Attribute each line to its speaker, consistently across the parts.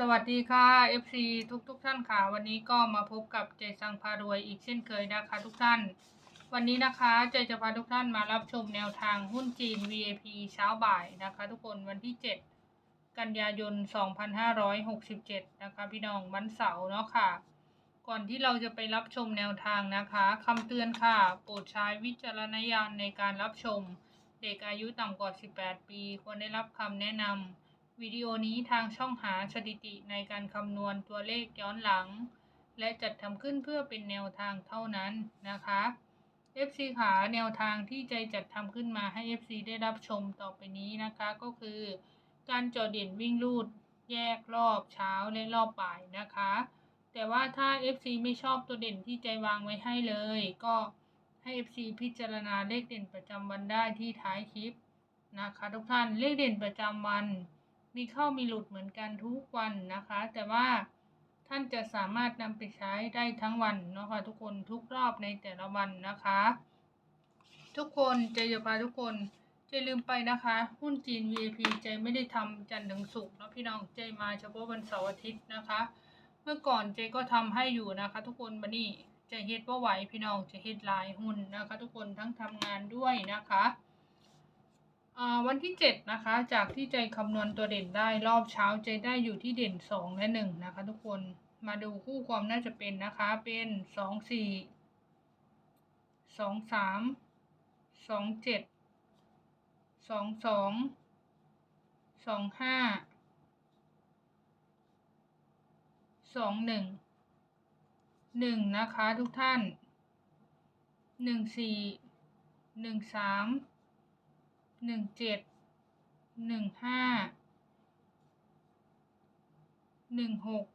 Speaker 1: สวัสดีค่ะ FC ทุกทุกๆท่านค่ะ วันนี้ก็มาพบกับใจสังพารวยอีกเช่นเคยนะคะทุกท่าน วันนี้นะคะใจจะพาทุกท่านมารับชมแนวทางหุ้นจีน VIP เช้าบ่ายนะคะ ทุกคนวันที่ 7 กันยายน 2567 นะคะ พี่น้องวันเสาร์เนาะค่ะ ก่อนที่เราจะไปรับชมแนวทางนะคะคำเตือนค่ะ โปรดใช้วิจารณญาณในการรับชม เด็กอายุต่ำกว่า 18 ปี ควรได้รับคำแนะนำ วิดีโอนี้ทางช่องหาสถิติในการคำนวณตัวเลขย้อนหลัง และจัดทำขึ้นเพื่อเป็นแนวทางเท่านั้นนะคะ FC ขาแนวทางที่ใจจัดทำขึ้นมาให้ FC ได้รับชมต่อไปนี้นะคะก็คือ การจอเด่นวิ่งลูดแยกรอบเช้าและรอบบ่ายนะคะ แต่ว่าถ้า FC ไม่ชอบตัวเด่นที่ใจวางไว้ให้เลย ก็ให้ FC พิจารณาเลขเด่นประจำวันได้ที่ท้ายคลิปนะคะทุกท่านเลขเด่นประจำวัน มีเข้ามีหลุดเหมือนกันทุกวันนะคะ แต่ว่าท่านจะสามารถนำไปใช้ได้ทั้งวันเนาะคะทุกคนทุกรอบในแต่ละวันนะคะ ทุกคนใจจะพาทุกคนใจลืมไปนะคะ หุ้นจีน VIP ใจไม่ได้ทำจันทร์ถึงศุกร์เนาะพี่น้องใจมาเฉพาะวันเสาร์อาทิตย์นะคะ เมื่อก่อนเจก็ทำให้อยู่นะคะ ทุกคนบันนี้จะเฮ็ดว่าไหวพี่น้องจะเฮ็ดลายหุ้นนะคะ ทุกคนทั้งทำงานด้วยนะคะ วันที่เจ็ดนะคะ จากที่ใจคำนวณตัวเด่นได้รอบเช้าใจได้อยู่ที่เด่นสองและหนึ่งนะคะ ทุกคนมาดูคู่ความน่าจะเป็นนะคะ เป็นสองสี่สองสามสองเจ็ดสองสองสองห้าสองหนึ่งหนึ่งนะคะทุกท่านหนึ่งสี่ หนึ่งเจ็ดหนึ่งห้าหนึ่งหก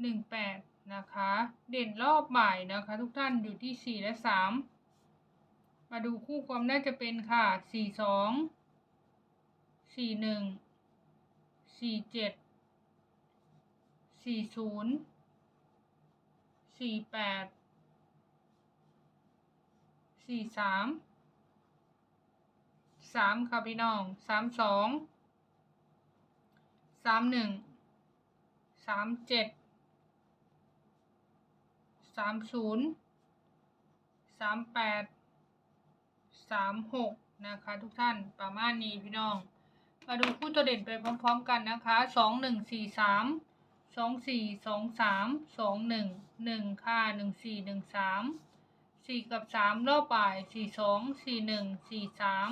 Speaker 1: หนึ่งแปดนะคะ เด่นรอบบ่ายนะคะ ทุกท่านอยู่ที่สี่และสามมาดูคู่ความน่าจะเป็นค่ะสี่สองสี่หนึ่งสี่เจ็ดสี่ศูนย์สี่แปด สี่สามสามค่ะพี่น้องสามสองสามหนึ่งสามเจ็ดสามศูนย์สามแปดสามหกนะคะ ทุกท่านประมาณนี้พี่น้อง มาดูคู่ตัวเด่นไปพร้อม ๆ กันนะคะสองหนึ่งสี่สามสองสี่สองสามสองหนึ่งหนึ่งค่ะหนึ่งสี่หนึ่งสาม สี่กับสามรอบบ่ายสี่สองสี่หนึ่งสี่สาม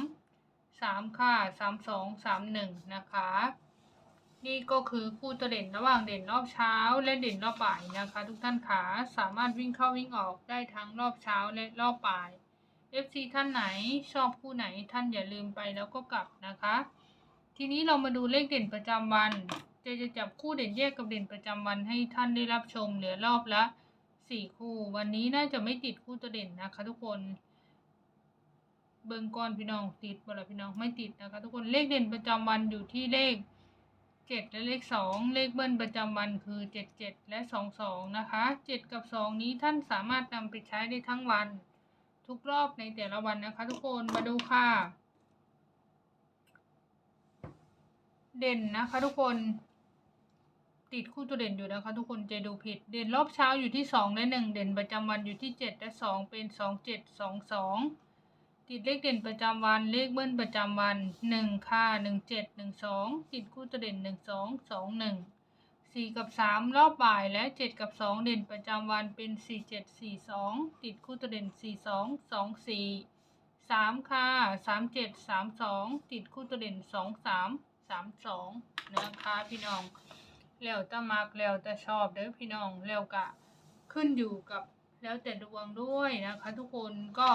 Speaker 1: สามค่ะสามสองสามหนึ่งนะคะ นี่ก็คือคู่ตัวเด่นระหว่างเด่นรอบเช้าและเด่นรอบบ่ายนะคะ ทุกท่านขาสามารถวิ่งเข้าวิ่งออกได้ทั้งรอบเช้าและรอบบ่าย FC ท่านไหนชอบคู่ไหนท่านอย่าลืมไปแล้วก็กลับนะคะ ทีนี้เรามาดูเลขเด่นประจำวันเจะจะจับคู่เด่นแยกกับเด่นประจำวันให้ท่านได้รับชมเหลือรอบละ สี่คู่ วันนี้น่าจะไม่ติดคู่ตัวเด่นนะคะ ทุกคน เบิงก่อนพี่น้องติดบละพี่น้องไม่ติดนะคะ ทุกคนเลขเด่นประจำวันอยู่ที่เลขเจ็ดและเลขสองเลขเบิ้ลประจำวันคือเจ็ดเจ็ดและสองสองนะคะเจ็ดกับสองนี้ท่านสามารถนำไปใช้ได้ทั้งวัน ทุกรอบในแต่ละวันนะคะ ทุกคนมาดูค่ะ เด่นนะคะ ทุกคน ติดคู่ตัวเด่นอยู่นะคะ ทุกคนจะดูผิด เด่นรอบเช้าอยู่ที่สองและหนึ่งเด่นประจำวันอยู่ที่เจ็ดและสองเป็นสองเจ็ดสองสองติดเลขเด่นประจำวันเลขเบิ้ลประจำวันหนึ่งค่ะหนึ่งเจ็ดหนึ่งสองติดคู่ตัวเด่นหนึ่งสองสองหนึ่งสี่กับสามรอบบ่ายและเจ็ดกับสองเด่นประจำวันเป็นสี่เจ็ดสี่สองติดคู่ตัวเด่นสี่สองสองสี่สามค่ะสามเจ็ดสามสองติดคู่ตัวเด่นสองสามสามสองนะคะพี่น้อง แล้วแต่มักแล้วแต่ชอบเด้อพี่น้องแล้วกะขึ้นอยู่กับแล้วแต่ดวงด้วยนะคะ ทุกคนก็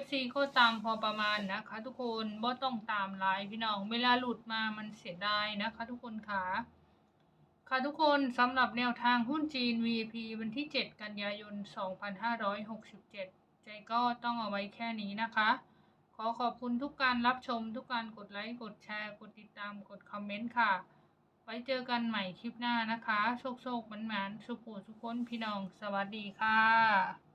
Speaker 1: FC ก็ตามพอประมาณนะคะ ทุกคนบ่ต้องตามหลายพี่น้อง เวลาหลุดมามันเสียดายนะคะ ทุกคนค่ะค่ะทุกคนสำหรับแนวทางหุ้นจีน VIP วันที่ 7 กันยายน 2567 ใจก็ต้องเอาไว้แค่นี้นะคะ ขอขอบคุณทุกการรับชมทุกการกดไลค์ กดแชร์ กดติดตามกดคอมเมนต์ค่ะ ไว้เจอกันใหม่คลิปหน้านะคะ โชคโชคมันหมานสุขสุขคนพี่น้อง สวัสดีค่ะ